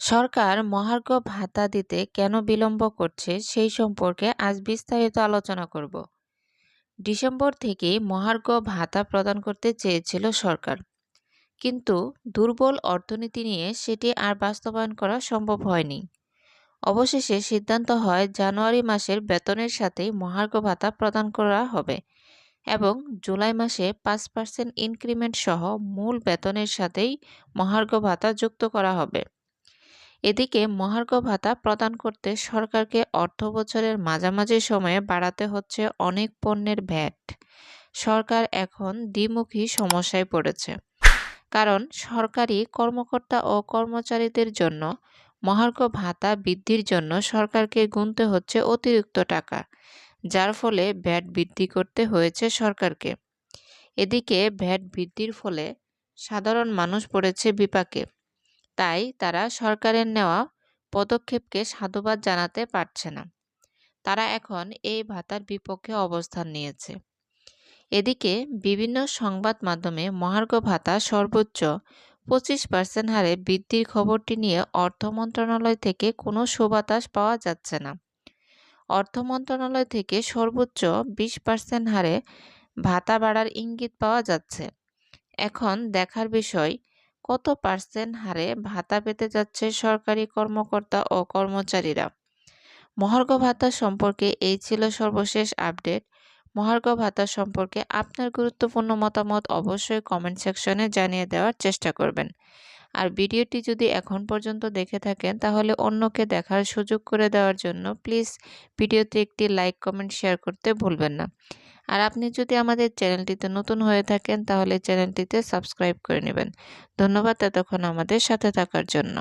সরকার মহার্ঘ ভাতা দিতে কেন বিলম্ব করছে সেই সম্পর্কে আজ বিস্তারিত আলোচনা করব। ডিসেম্বর থেকে মহার্ঘ ভাতা প্রদান করতে চেয়েছিল সরকার। কিন্তু দুর্বল অর্থনীতি নিয়ে সেটি আর বাস্তবায়ন করা সম্ভব হয়নি। অবশেষে সিদ্ধান্ত হয় জানুয়ারি মাসের বেতনের সাথেই মহার্ঘ ভাতা প্রদান করা হবে এবং জুলাই মাসে পাঁচ পার্সেন্ট ইনক্রিমেন্ট সহ মূল বেতনের সাথেই মহার্ঘ ভাতা যুক্ত করা হবে। এদিকে মহার্ঘ ভাতা প্রদান করতে সরকারকে অর্থ বছরের মাঝামাঝি সময়ে বাড়াতে হচ্ছে অনেক পণ্যের ভ্যাট। সরকার এখন দ্বিমুখী সমস্যায় পড়েছে। কারণ সরকারি কর্মকর্তা ও কর্মচারীদের জন্য মহার্ঘ ভাতা বৃদ্ধির জন্য সরকারকে গুনতে হচ্ছে অতিরিক্ত টাকা, যার ফলে ভ্যাট বৃদ্ধি করতে হয়েছে সরকারকে। এদিকে ভ্যাট বৃদ্ধির ফলে সাধারণ মানুষ পড়েছে বিপাকে। তাই তারা সরকারের নেওয়া পদক্ষেপকে সাধুবাদ জানাতে পারছে না। তারা এখন এই ভাতার বিপক্ষে অবস্থান নিয়েছে। এদিকে বিভিন্ন সংবাদ মাধ্যমে মহার্ঘ ভাতা সর্বোচ্চ পঁচিশ পার্সেন্ট হারে বৃদ্ধির খবরটি নিয়ে অর্থ মন্ত্রণালয় থেকে কোনো সুবাতাস পাওয়া যাচ্ছে না। অর্থ মন্ত্রণালয় থেকে সর্বোচ্চ বিশ পার্সেন্ট হারে ভাতা বাড়ার ইঙ্গিত পাওয়া যাচ্ছে। এখন দেখার বিষয় কত পার্সেন্ট হারে ভাতা পেতে যাচ্ছে সরকারি কর্মকর্তা ও কর্মচারীরা? মহার্ঘ ভাতা সম্পর্কে এই ছিল সর্বশেষ আপডেট। মহার্ঘ ভাতা সম্পর্কে আপনার গুরুত্বপূর্ণ মতামত অবশ্যই কমেন্ট সেকশনে জানিয়ে দেওয়ার চেষ্টা করবেন। আর ভিডিওটি যদি এখন পর্যন্ত দেখে থাকেন, তাহলে অন্যকে দেখার সুযোগ করে দেওয়ার জন্য প্লিজ ভিডিওতে একটি লাইক কমেন্ট শেয়ার করতে ভুলবেন না। আর আপনি যদি আমাদের চ্যানেলটিতে নতুন হয়ে থাকেন, তাহলে চ্যানেলটিতে সাবস্ক্রাইব করে নেবেন। ধন্যবাদ এতক্ষণ আমাদের সাথে থাকার জন্য।